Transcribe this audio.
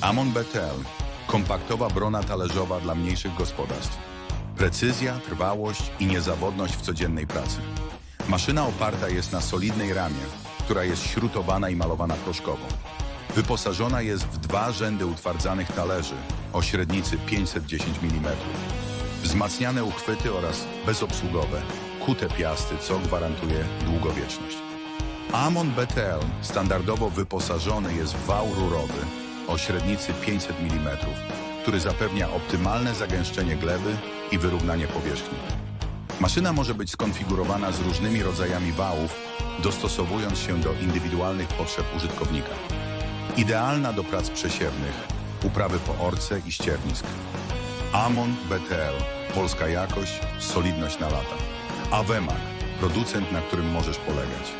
Amon BTL. Kompaktowa brona talerzowa dla mniejszych gospodarstw. Precyzja, trwałość i niezawodność w codziennej pracy. Maszyna oparta jest na solidnej ramie, która jest śrutowana i malowana proszkowo. Wyposażona jest w dwa rzędy utwardzanych talerzy o średnicy 510 mm. Wzmacniane uchwyty oraz bezobsługowe, kute piasty, co gwarantuje długowieczność. Amon BTL standardowo wyposażony jest w wał rurowy o średnicy 500 mm, który zapewnia optymalne zagęszczenie gleby i wyrównanie powierzchni. Maszyna może być skonfigurowana z różnymi rodzajami wałów, dostosowując się do indywidualnych potrzeb użytkownika. Idealna do prac przesiewnych, uprawy po orce i ściernisk. Amon BTL. Polska jakość, solidność na lata. Avemak. Producent, na którym możesz polegać.